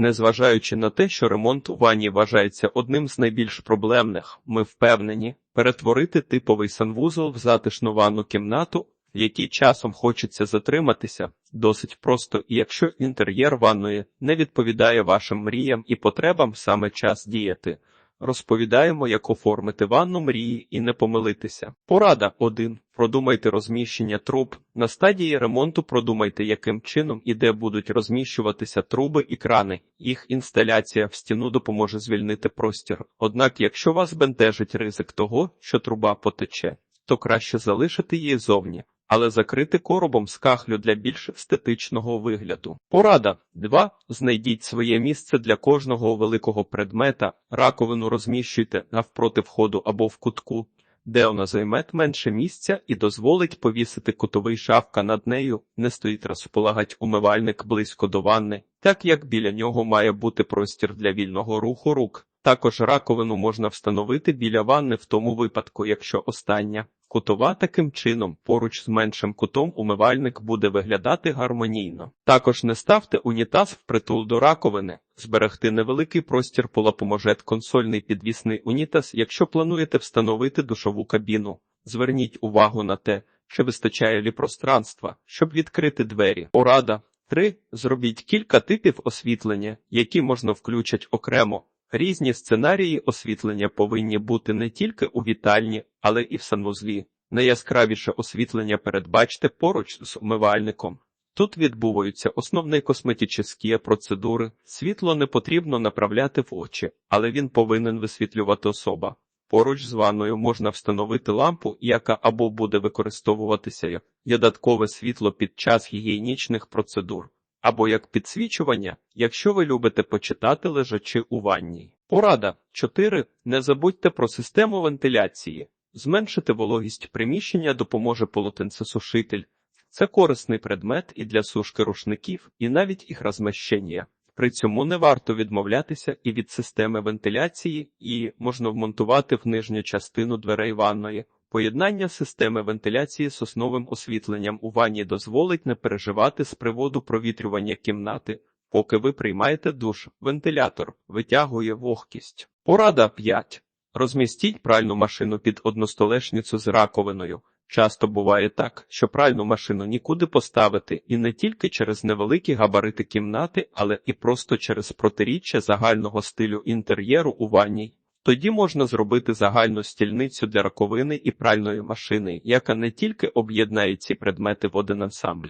Незважаючи на те, що ремонт у ванні вважається одним з найбільш проблемних, ми впевнені, перетворити типовий санвузол в затишну ванну кімнату, в якій часом хочеться затриматися, досить просто, і якщо інтер'єр ванної не відповідає вашим мріям і потребам, саме час діяти. Розповідаємо, як оформити ванну мрії і не помилитися. Порада 1. Продумайте розміщення труб. На стадії ремонту продумайте, яким чином і де будуть розміщуватися труби і крани. Їх інсталяція в стіну допоможе звільнити простір. Однак, якщо вас бентежить ризик того, що труба потече, то краще залишити її зовні, але закрити коробом з кахлю для більш естетичного вигляду. Порада 2. Знайдіть своє місце для кожного великого предмета, раковину розміщуйте навпроти входу або в кутку, де вона займе менше місця і дозволить повісити кутовий шафка над нею, не стоїть розполагать умивальник близько до ванни, так як біля нього має бути простір для вільного руху рук. Також раковину можна встановити біля ванни в тому випадку, якщо остання кутова таким чином поруч з меншим кутом умивальник буде виглядати гармонійно. Також не ставте унітаз впритул до раковини. Зберегти невеликий простір пола поможе консольний підвісний унітаз, якщо плануєте встановити душову кабіну. Зверніть увагу на те, чи вистачає лі пространства, щоб відкрити двері. Порада 3. Зробіть кілька типів освітлення, які можна включати окремо. Різні сценарії освітлення повинні бути не тільки у вітальні, але і в санвузлі. Найяскравіше освітлення передбачте поруч з умивальником. Тут відбуваються основні косметичні процедури. Світло не потрібно направляти в очі, але він повинен висвітлювати особа. Поруч з ванною можна встановити лампу, яка або буде використовуватися як додаткове світло під час гігієнічних процедур або як підсвічування, якщо ви любите почитати лежачи у ванні. Порада 4. Не забудьте про систему вентиляції. Зменшити вологість приміщення допоможе полотенцесушитель. Це корисний предмет і для сушки рушників, і навіть їх розміщення. При цьому не варто відмовлятися і від системи вентиляції, і можна вмонтувати в нижню частину дверей ванної. Поєднання системи вентиляції з основним освітленням у ванні дозволить не переживати з приводу провітрювання кімнати, поки ви приймаєте душ. Вентилятор витягує вогкість. Порада 5. Розмістіть пральну машину під одностолешницю з раковиною. Часто буває так, що пральну машину нікуди поставити, і не тільки через невеликі габарити кімнати, але і просто через протиріччя загального стилю інтер'єру у ванній. Тоді можна зробити загальну стільницю для раковини і пральної машини, яка не тільки об'єднає ці предмети в один ансамбль,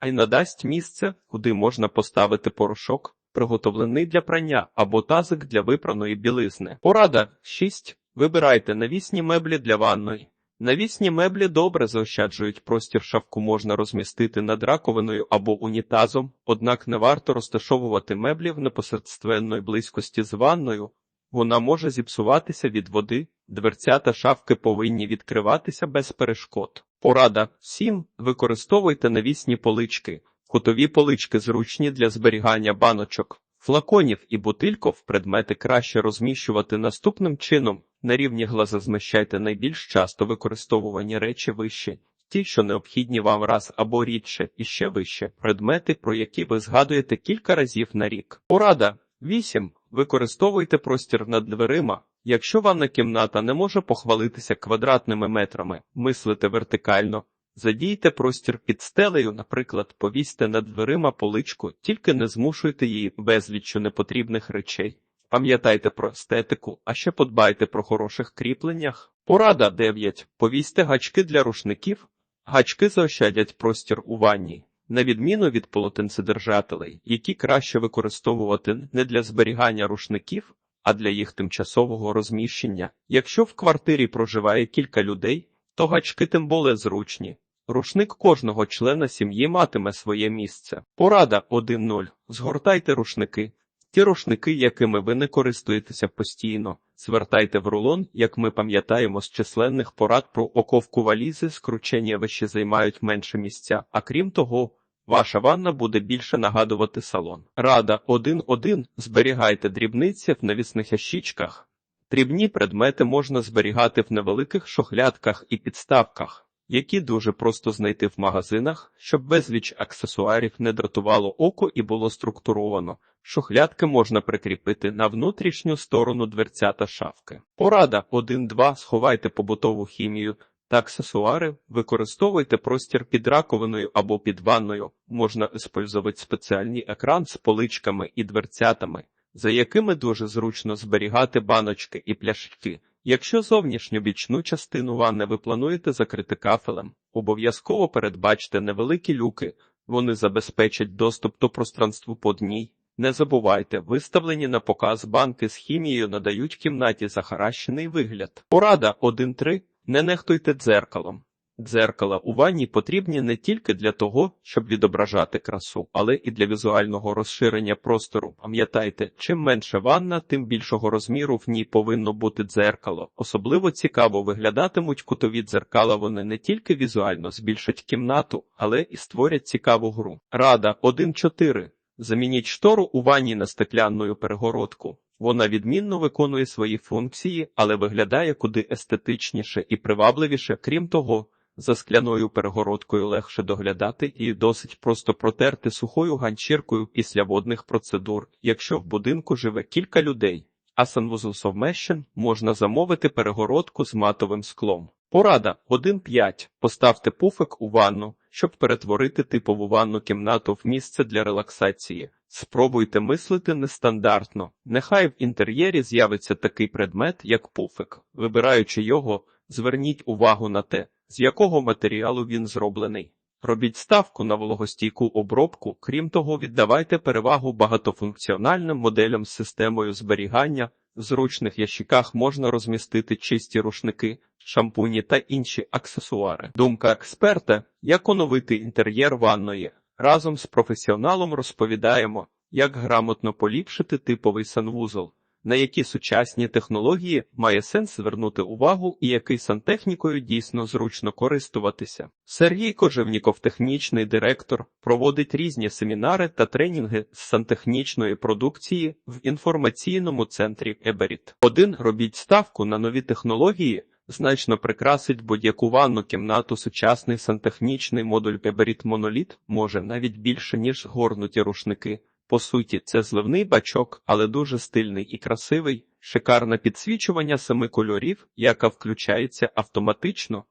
а й надасть місце, куди можна поставити порошок, приготовлений для прання або тазик для випраної білизни. Порада 6. Вибирайте навісні меблі для ванної. Навісні меблі добре заощаджують простір шавку можна розмістити над раковиною або унітазом, однак не варто розташовувати меблі в непосередственної близькості з ванною, вона може зіпсуватися від води, дверця та шафки повинні відкриватися без перешкод. Порада 7. Використовуйте навісні полички. Кутові полички зручні для зберігання баночок, флаконів і бутильков предмети краще розміщувати наступним чином. На рівні глаза зміщайте найбільш часто використовувані речі вище, ті, що необхідні вам раз або рідше, і ще вище предмети, про які ви згадуєте кілька разів на рік. Порада 8. Використовуйте простір над дверима. Якщо ванна кімната не може похвалитися квадратними метрами, мислите вертикально. Задійте простір під стелею, наприклад, повісьте над дверима поличку, тільки не змушуйте її безліччю непотрібних речей. Пам'ятайте про естетику, а ще подбайте про хороших кріпленнях. Порада 9. Повісьте гачки для рушників. Гачки заощадять простір у ванні на відміну від полотенцедержателей, які краще використовувати не для зберігання рушників, а для їх тимчасового розміщення. Якщо в квартирі проживає кілька людей, то гачки тим более зручні. Рушник кожного члена сім'ї матиме своє місце. Порада 1.0. Згортайте рушники. Ті рушники, якими ви не користуєтеся постійно, звертайте в рулон, як ми пам'ятаємо з численних порад про оковку валізи, скручення вещі займають менше місця, а крім того, Ваша ванна буде більше нагадувати салон. Рада 1.1. Зберігайте дрібниці в навісних ящичках. Дрібні предмети можна зберігати в невеликих шохлядках і підставках. які дуже просто знайти в магазинах, щоб безліч аксесуарів не дратувало око і було структуровано. Шухлядки можна прикріпити на внутрішню сторону дверця та шафки. Порада 1-2. Сховайте побутову хімію та аксесуари, використовуйте простір під раковиною або під ванною. Можна использувати спеціальний екран з поличками і дверцятами, за якими дуже зручно зберігати баночки і пляшки. Якщо зовнішню бічну частину ванни ви плануєте закрити кафелем, обов'язково передбачте невеликі люки, вони забезпечать доступ до пространству по дній. Не забувайте, виставлені на показ банки з хімією надають кімнаті захаращений вигляд. Порада 1.3. Не нехтуйте дзеркалом. Дзеркала у ванні потрібні не тільки для того, щоб відображати красу, але і для візуального розширення простору. Пам'ятайте, чим менше ванна, тим більшого розміру в ній повинно бути дзеркало. Особливо цікаво виглядатимуть кутові дзеркала. Вони не тільки візуально збільшать кімнату, але і створять цікаву гру. Рада 1.4. Замініть штору у ванні на стеклянну перегородку. Вона відмінно виконує свої функції, але виглядає куди естетичніше і привабливіше. Крім того, за скляною перегородкою легше доглядати і досить просто протерти сухою ганчіркою після водних процедур, якщо в будинку живе кілька людей. А Sunvuzl Совмещен можна замовити перегородку з матовим склом. Порада 1.5. Поставте пуфик у ванну, щоб перетворити типову ванну кімнату в місце для релаксації. Спробуйте мислити нестандартно. Нехай в інтер'єрі з'явиться такий предмет, як пуфик. Вибираючи його, зверніть увагу на те, з якого матеріалу він зроблений. Робіть ставку на вологостійку обробку, крім того, віддавайте перевагу багатофункціональним моделям з системою зберігання. В зручних ящиках можна розмістити чисті рушники, шампуні та інші аксесуари. Думка експерта, як оновити інтер'єр ванної. Разом з професіоналом розповідаємо, як грамотно поліпшити типовий санвузол, на які сучасні технології має сенс звернути увагу і який сантехнікою дійсно зручно користуватися. Сергій Кожевніков, технічний директор, проводить різні семінари та тренінги з сантехнічної продукції в інформаційному центрі Еберіт. Один робіть ставку на нові технології. Значно прикрасить будь-яку ванну кімнату сучасний сантехнічний модуль Geberit Monolith може навіть більше, ніж горнуті рушники. По суті, це зливний бачок, але дуже стильний і красивий, шикарне підсвічування семи кольорів, яка включається автоматично.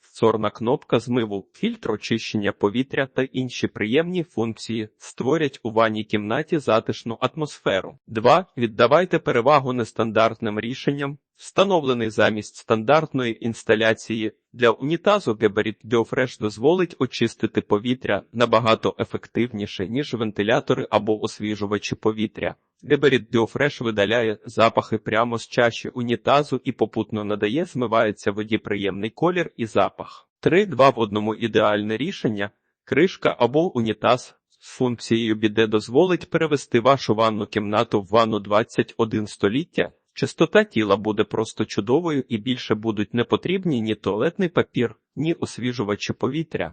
Сорна кнопка змиву, фільтр очищення повітря та інші приємні функції створять у ванній кімнаті затишну атмосферу. 2. Віддавайте перевагу нестандартним рішенням. Встановлений замість стандартної інсталяції для унітазу Geberit Diofresh дозволить очистити повітря набагато ефективніше, ніж вентилятори або освіжувачі повітря. Geberit Diofresh видаляє запахи прямо з чаші унітазу і попутно надає змивається воді приємний колір і запах. 3-2 в одному ідеальне рішення, кришка або унітаз з функцією біде дозволить перевести вашу ванну кімнату в ванну 21 століття. Чистота тіла буде просто чудовою і більше будуть не потрібні ні туалетний папір, ні освіжувачі повітря.